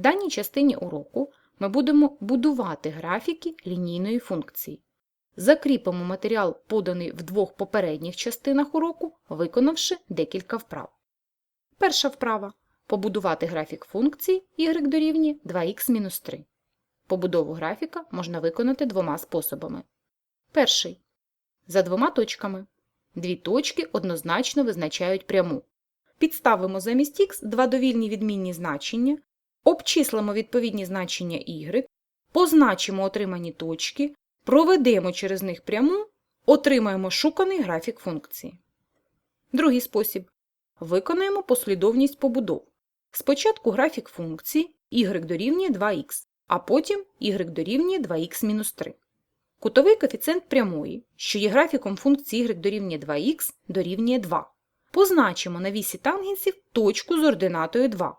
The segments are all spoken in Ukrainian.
В даній частині уроку ми будемо будувати графіки лінійної функції. Закріпимо матеріал, поданий в двох попередніх частинах уроку, виконавши декілька вправ. Перша вправа побудувати графік функції y дорівнює 2х-3. Побудову графіка можна виконати двома способами. Перший. За двома точками. Дві точки однозначно визначають пряму. Підставимо замість х два довільні відмінні значення, обчислимо відповідні значення y, позначимо отримані точки, проведемо через них пряму, отримаємо шуканий графік функції. Другий спосіб. Виконаємо послідовність побудов. Спочатку графік функції y дорівнює 2х, а потім y дорівнює 2х-3. Кутовий коефіцієнт прямої, що є графіком функції y дорівнює 2х, дорівнює 2. Позначимо на вісі тангенсів точку з ординатою 2.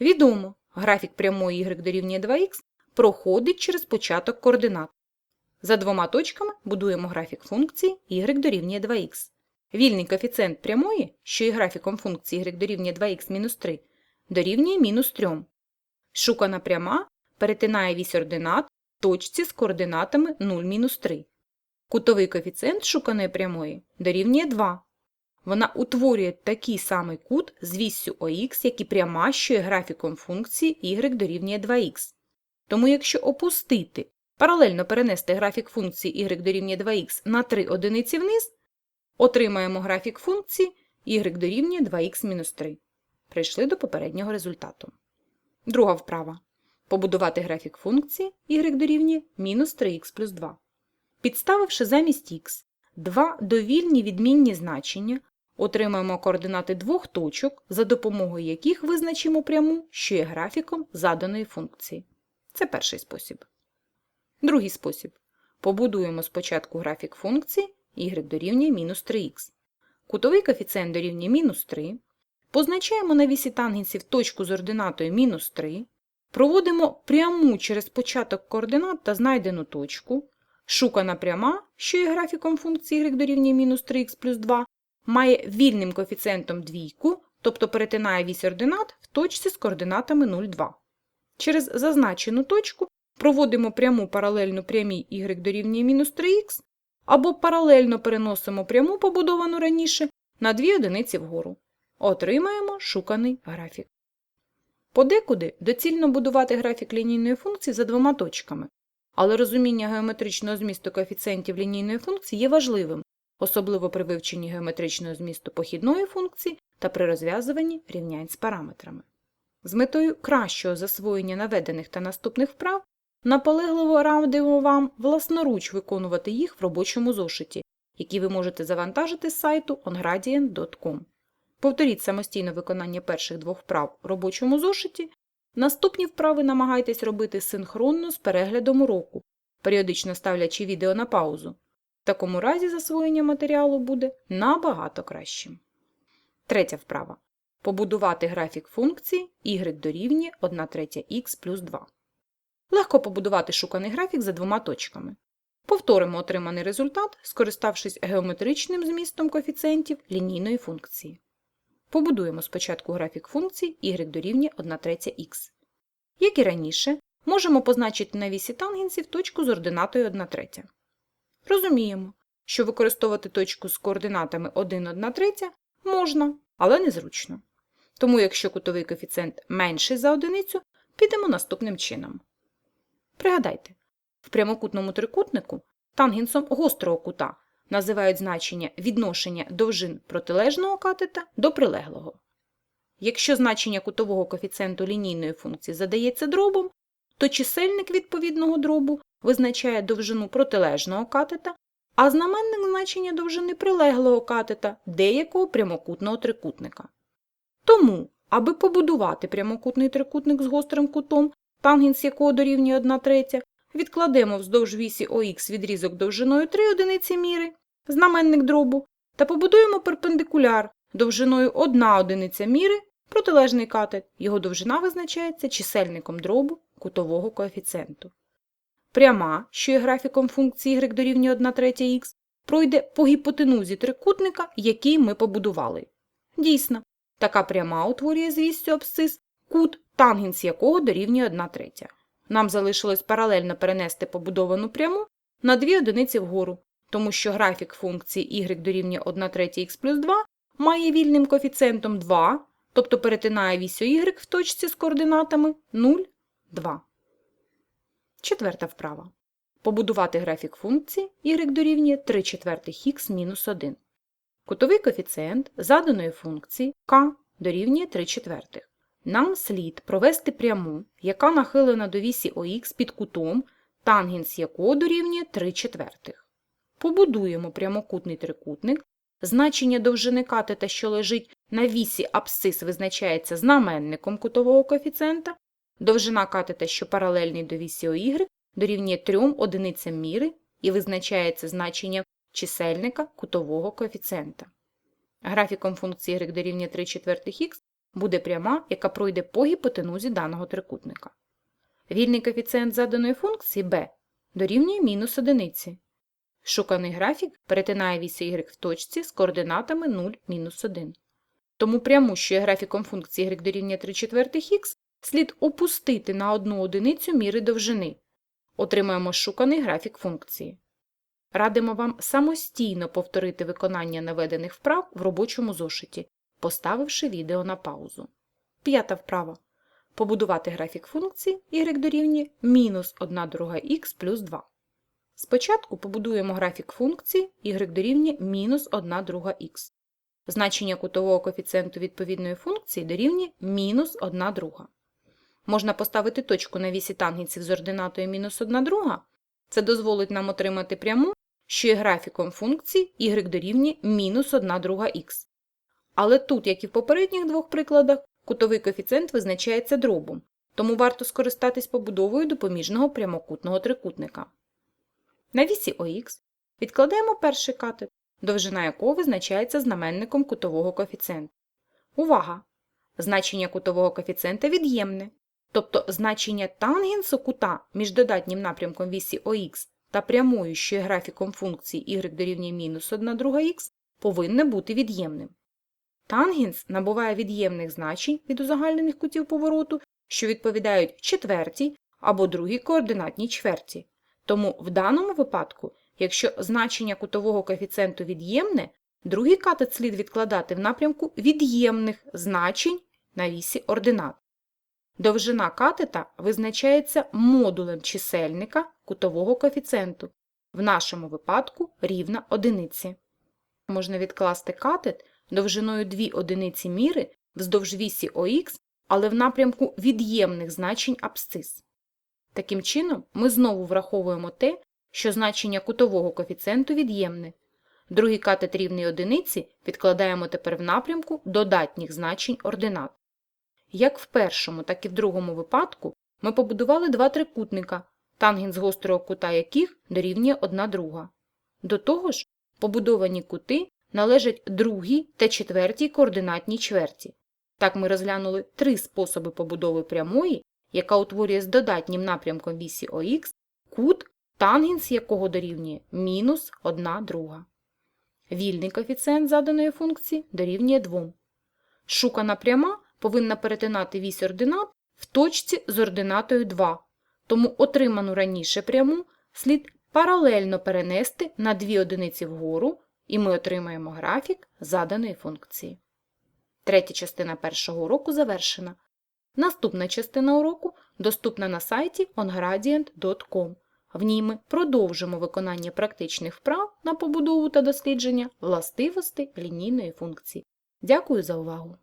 Відомо, графік прямої y дорівнює 2х проходить через початок координат. За двома точками будуємо графік функції y дорівнює 2х. Вільний коефіцієнт прямої, що є графіком функції y дорівнює 2х-3, дорівнює мінус 3. Шукана пряма перетинає вісь ординат точці з координатами 0-3. Кутовий коефіцієнт шуканої прямої дорівнює 2. Вона утворює такий самий кут з віссю ОХ, як і пряма, що є графіком функції y дорівнює 2х. Тому якщо опустити, паралельно перенести графік функції y дорівнює 2х на 3 одиниці вниз, отримаємо графік функції y дорівнює 2х-3. Прийшли до попереднього результату. Друга вправа. Побудувати графік функції y дорівнює мінус 3х плюс 2. Підставивши замість х два довільні відмінні значення, отримаємо координати двох точок, за допомогою яких визначимо пряму, що є графіком заданої функції. Це перший спосіб. Другий спосіб. Побудуємо спочатку графік функції y дорівнює мінус 3х. Кутовий коефіцієнт дорівнює мінус 3. Позначаємо на вісі тангенсів точку з ординатою мінус 3. Проводимо пряму через початок координат та знайдену точку. Шукана пряма, що є графіком функції y дорівнює мінус 3х плюс 2, має вільним коефіцієнтом двійку, тобто перетинає вісь ординат в точці з координатами 0,2. Через зазначену точку проводимо пряму паралельну прямій y дорівнює мінус 3х, або паралельно переносимо пряму, побудовану раніше, на дві одиниці вгору. Отримаємо шуканий графік. Подекуди доцільно будувати графік лінійної функції за двома точками, але розуміння геометричного змісту коефіцієнтів лінійної функції є важливим, особливо при вивченні геометричного змісту похідної функції та при розв'язуванні рівнянь з параметрами. З метою кращого засвоєння наведених та наступних вправ наполегливо радимо вам власноруч виконувати їх в робочому зошиті, який ви можете завантажити з сайту ongradient.com. Повторіть самостійно виконання перших двох вправ в робочому зошиті. Наступні вправи намагайтесь робити синхронно з переглядом уроку, періодично ставлячи відео на паузу. В такому разі засвоєння матеріалу буде набагато кращим. Третя вправа. Побудувати графік функції y дорівнює 1 третя х плюс 2. Легко побудувати шуканий графік за двома точками. Повторимо отриманий результат, скориставшись геометричним змістом коефіцієнтів лінійної функції. Побудуємо спочатку графік функції y дорівнює 1 третя х. Як і раніше, можемо позначити на вісі тангенсів точку з ординатою 1 третя. Розуміємо, що використовувати точку з координатами 1 1 третя можна, але незручно. Тому, якщо кутовий коефіцієнт менший за одиницю, підемо наступним чином. Пригадайте, в прямокутному трикутнику тангенсом гострого кута називають значення відношення довжин протилежного катета до прилеглого. Якщо значення кутового коефіцієнту лінійної функції задається дробом, то чисельник відповідного дробу визначає довжину протилежного катета, а знаменник значення довжини прилеглого катета деякого прямокутного трикутника. Тому, аби побудувати прямокутний трикутник з гострим кутом, тангенс якого дорівнює 1 третя, відкладемо вздовж вісі ОХ відрізок довжиною 3 одиниці міри, знаменник дробу, та побудуємо перпендикуляр довжиною 1 одиниця міри, протилежний катет, його довжина визначається чисельником дробу кутового коефіцієнту. Пряма, що є графіком функції y дорівнює 1 третя х, пройде по гіпотенузі трикутника, який ми побудували. Дійсно, така пряма утворює з вістю абсцис кут тангенс якого дорівнює 1 третя. Нам залишилось паралельно перенести побудовану пряму на дві одиниці вгору, тому що графік функції y дорівнює 1 третя х плюс 2 має вільним коефіцієнтом 2, тобто перетинає вісь y в точці з координатами 0, 2. Четверта вправа. Побудувати графік функції y дорівнює 3 четвертих х мінус 1. Кутовий коефіцієнт заданої функції k дорівнює 3 четвертих. Нам слід провести пряму, яка нахилена до вісі ОХ під кутом, тангенс якого дорівнює 3 четвертих. Побудуємо прямокутний трикутник. Значення довжини катета, що лежить на вісі абсцис, визначається знаменником кутового коефіцієнта. Довжина катета, що паралельний до вісі ОY, дорівнює 3 одиницям міри і визначається значення чисельника кутового коефіцієнта. Графіком функції y дорівнює 3 четвертих х буде пряма, яка пройде по гіпотенузі даного трикутника. Вільний коефіцієнт заданої функції b дорівнює мінус одиниці. Шуканий графік перетинає вісь y в точці з координатами 0, мінус 1. Тому пряму, що є графіком функції y дорівнює 3 четвертих х, слід опустити на одну одиницю міри довжини. Отримаємо шуканий графік функції. Радимо вам самостійно повторити виконання наведених вправ в робочому зошиті, поставивши відео на паузу. П'ята вправа. Побудувати графік функції y дорівнює мінус 1 друга х плюс 2. Спочатку побудуємо графік функції y дорівнює мінус 1 друга х. Значення кутового коефіцієнту відповідної функції дорівнює мінус 1 друга. Можна поставити точку на вісі тангенсів з ординатою мінус 1 друга. Це дозволить нам отримати пряму, що є графіком функції y дорівнює мінус 1 друга х. Але тут, як і в попередніх двох прикладах, кутовий коефіцієнт визначається дробом, тому варто скористатись побудовою допоміжного прямокутного трикутника. На вісі ОХ відкладаємо перший катет, довжина якого визначається знаменником кутового коефіцієнта. Увага! Значення кутового коефіцієнта від'ємне, тобто значення тангенсу кута між додатнім напрямком вісі ОХ та прямою, що є графіком функції y дорівнює мінус 1 друга х, повинне бути від'ємним. Тангенс набуває від'ємних значень від узагальнених кутів повороту, що відповідають четвертій або другій координатній чверті. Тому в даному випадку, якщо значення кутового коефіцієнту від'ємне, другий катет слід відкладати в напрямку від'ємних значень на вісі ординат. Довжина катета визначається модулем чисельника кутового коефіцієнту, в нашому випадку рівна одиниці. Можна відкласти катет довжиною 2 одиниці міри вздовж вісі ОХ, але в напрямку від'ємних значень абсцис. Таким чином, ми знову враховуємо те, що значення кутового коефіцієнту від'ємне. Другий катет рівний одиниці відкладаємо тепер в напрямку додатніх значень ординат. Як в першому, так і в другому випадку ми побудували два трикутника, тангенс гострого кута яких дорівнює одна друга. До того ж, побудовані кути належать другій та четвертій координатній чверті. Так ми розглянули три способи побудови прямої, яка утворює з додатнім напрямком вісі ОХ кут, тангенс якого дорівнює мінус 1 друга. Вільний коефіцієнт заданої функції дорівнює 2. Шукана пряма повинна перетинати вісь ординат в точці з ординатою 2, тому отриману раніше пряму слід паралельно перенести на дві одиниці вгору, і ми отримаємо графік заданої функції. Третя частина першого уроку завершена. Наступна частина уроку доступна на сайті ongradient.com. В ній ми продовжимо виконання практичних вправ на побудову та дослідження властивостей лінійної функції. Дякую за увагу!